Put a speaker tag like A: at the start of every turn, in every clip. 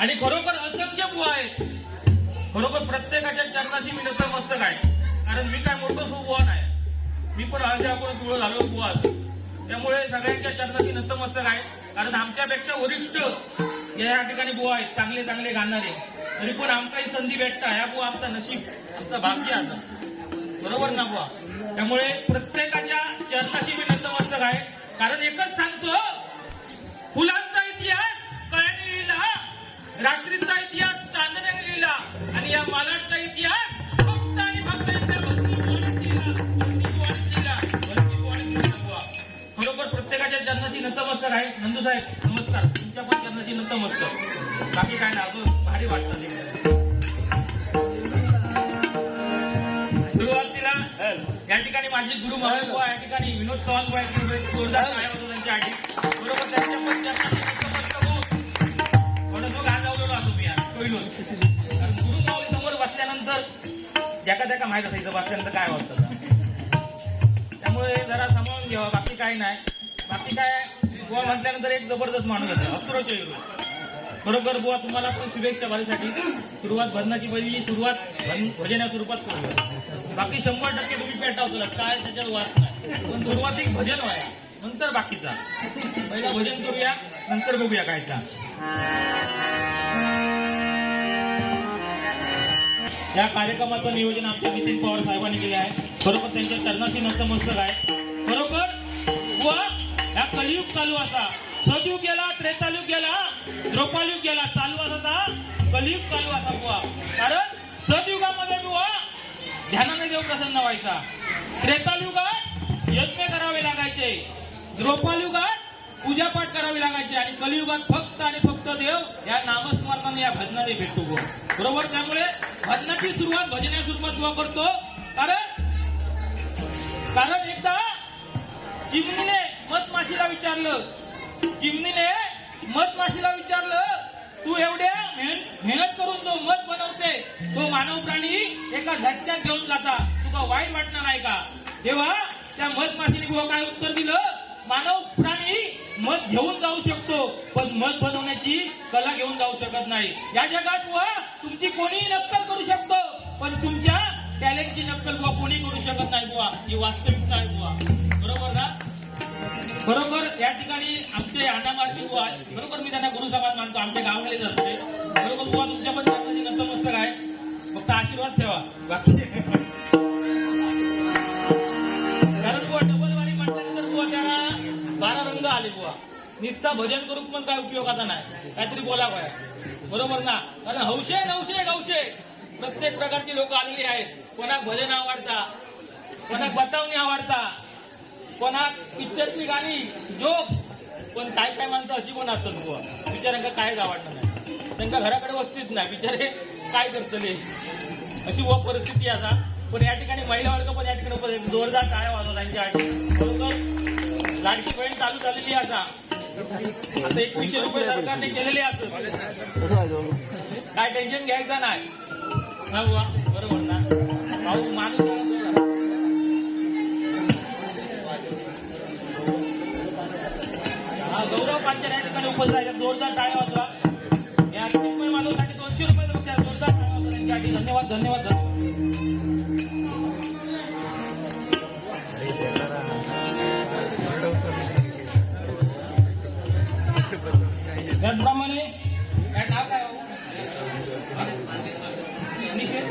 A: आणि खरोखर असंख्य बुवा आहेत. खरोखर प्रत्येकाच्या चरणाशी मी नतमस्तक आहे कारण मी काय मोठं तो बुवा नाही. मी पण हळद्या आपण तुळ झालो बुवा त्यामुळे सगळ्यांच्या चरणाशी नतमस्तक आहे कारण आमच्यापेक्षा वरिष्ठ या ठिकाणी बुवा आहेत. चांगले चांगले गाणारे. तरी पण आमकाही संधी भेटता. ह्या बुवा आमचा नशीब आमचा भाग्य असं. बरोबर ना बुवा? त्यामुळे प्रत्येकाच्या चरणाशी मी नतमस्तक आहे कारण एकच सांगतो फुलांचा चरणाची नतमस्तक आहे. नंदू साहेब नमस्कार. तुमच्या पण चरणाची नतमस्तक. बाकी काय ना अजून भारी वाटतं. ते. सुरुवातीला या ठिकाणी माझे गुरु महाराज या ठिकाणी विनोद चव्हाण बुवा या ठिकाणी जोरदार टाळ्या बरोबर त्यांच्या गाजावलेलो असो मी आज, पहिलोच. कारण गुरु माऊली समोर बसल्यानंतर ज्याका त्याका माहीत असायचं बसल्यानंतर काय वाटतं त्यामुळे जरा सांभाळून घ्यावा बाकी काही नाही. बाकी काय बुवा म्हटल्यानंतर एक जबरदस्त माणूस आहे अस्त्रोच्या विरोध खरोखर बुवा तुम्हाला पण शुभेच्छा भरण्यासाठी सुरुवात भजनाची पहिली सुरुवात भन- भजन स्वरूपात करूया. बाकी शंभर टक्के तुम्ही पेटावतो काय त्याच्यात वाद नाही. पण सुरुवात एक भजन व्हाय नंतर बाकीचा. पहिला भजन करूया नंतर बघूया कायचा. या कार्यक्रमाचं नियोजन आमच्या नितीन पवार साहेबांनी केले आहे. खरोखर त्यांच्या चरणाशी नतमस्तक आहे खरोखर कलियुग चालू असा. सदयुग गेला त्रेतायुग गेला द्रौपालयुग गेला चालू असा कलियुग चालू असा बुवा. कारण सदयुगामध्ये बुवा ध्यानाने देव प्रसन्न व्हायचा. त्रेतायुगात यज्ञ करावे लागायचे. द्रौपालयुगात पूजापाठ करावी लागायची आणि कलियुगात फक्त आणि फक्त देव या नामस्मरणाने या भजनाने भेटतो बरोबर? त्यामुळे भजनाची सुरुवात भजन्या स्वरूपात बुवा करतो. कारण कारण एकदा चिमणीने मधमाशीला विचारलं. चिमणीने मधमाशीला विचारलं तू एवढ्या मेहनत करून जो मध बनवते तो मानव प्राणी एका झटक्यात घेऊन जाता. तुका वाईट वाटणार आहे का? तेव्हा त्या मधमाशीने बुवा काय उत्तर दिलं? मानव प्राणी मध घेऊन जाऊ शकतो पण मध बनवण्याची कला घेऊन जाऊ शकत नाही. या जगात बुवा तुमची कोणीही नक्कल करू शकतो पण तुमच्या टॅलेंटची नक्कल बुवा कोणी करू शकत नाही बुवा. ही वास्तविकता आहे बुवा. बरोबर ना? बरोबर या ठिकाणी आमचे अनामार्गी बुवा बरोबर मी त्यांना गुरु समाज मानतो. आमच्या गावामध्ये असते बरोबर बुवा तुमच्या पण नतमस्तक आहे फक्त आशीर्वाद ठेवा. बाकी कारण बुवा डबलवाणी म्हटल्याने तर बुवा त्याला बारा रंग आले बुवा. निस्ता भजन करून पण काय उपयोगाचा नाही. काहीतरी बोला काय बरोबर ना? कारण हौशे नवशे गवशे प्रत्येक प्रकारची लोक आलेली आहेत. कोणाक भजन आवडता कोणाक बतावणी आवडता. कोणाक पिक्चरची गाणी जोक्स. पण काय काय माणसं अशी कोण असतात बुवा? बिचारांका कायच आवडणार नाही. त्यांच्या घराकडे वस्तीच नाही. बिचारे काय करतले अशी व परिस्थिती आता. पण या ठिकाणी महिला वर्ग पण या ठिकाणी उपस्थित आहे. जोरदार टाळ्या वाजवा त्यांच्यासाठी बरोबर लाडकी बहीण चालू झालेली आता. आता एकवीसशे रुपये सरकारने केलेले असत काय टेन्शन घ्यायचं नाही. ना बुवा बरोबर ना? भाऊ माणूस उपस्थित आहे जोरदार टाळ्या होता या चिन्मय माधवसाठी दोनशे रुपये बक्षीस जोरदार टाळ्या होता त्यांच्यासाठी धन्यवाद धन्यवाद त्याचप्रमाणे काय नाव काय अनिकेत.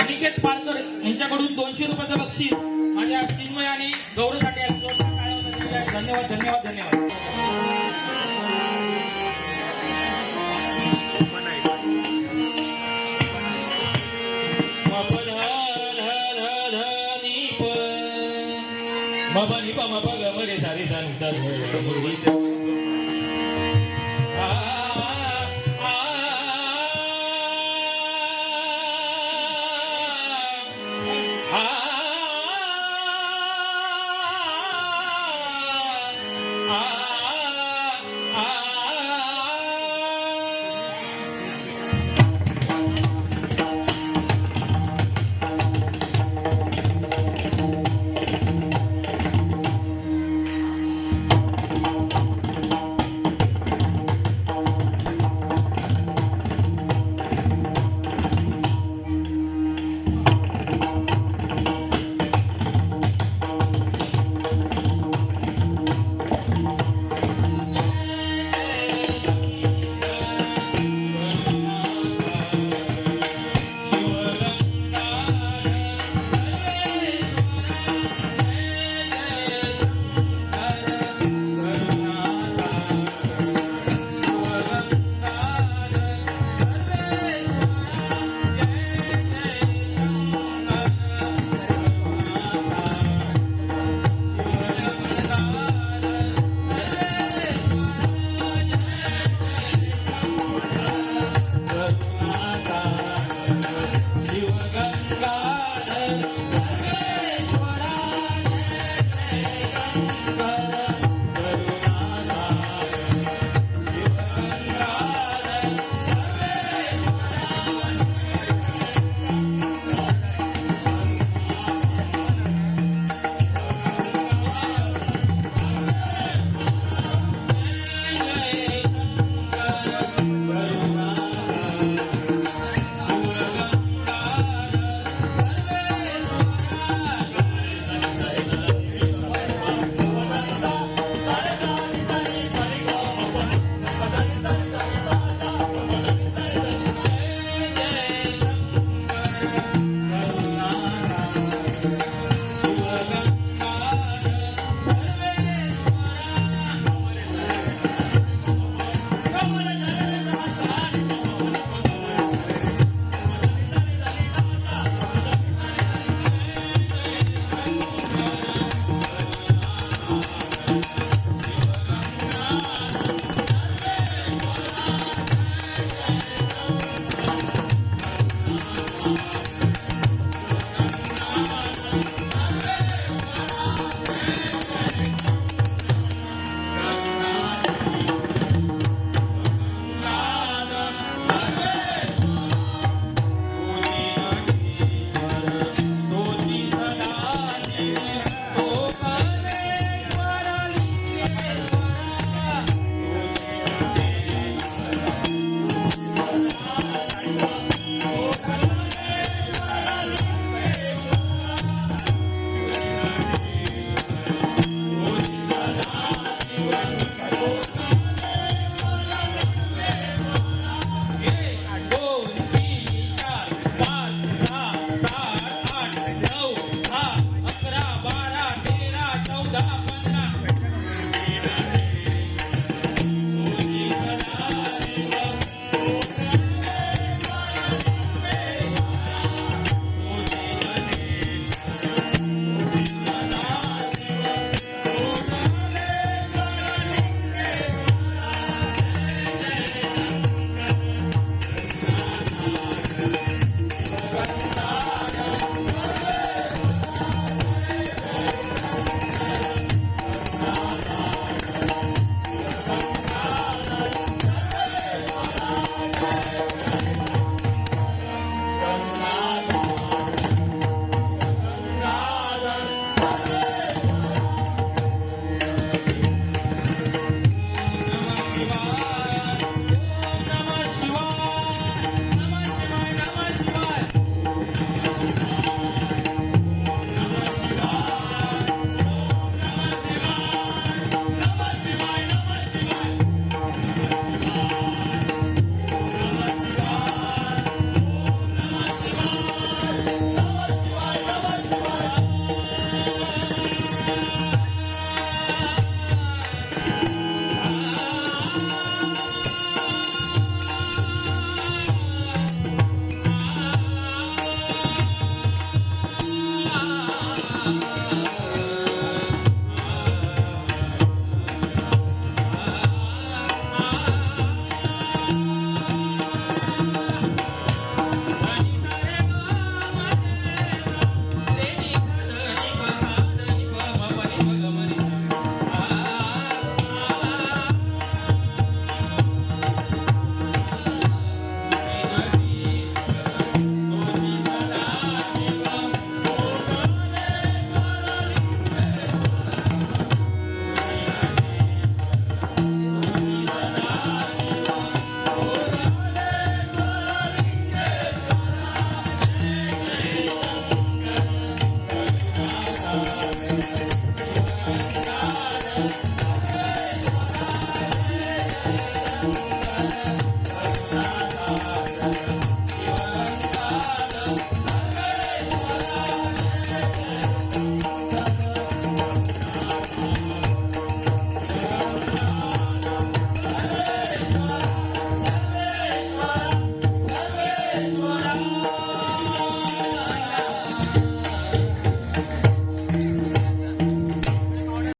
A: अनिकेत पारकर यांच्याकडून दोनशे रुपयाचं बक्षीस माझ्या चिन्मय आणि गौरवसाठी धन्यवाद धन्यवाद धन्यवाद धन्यवाद मबनी निपा पग मरे सारे सन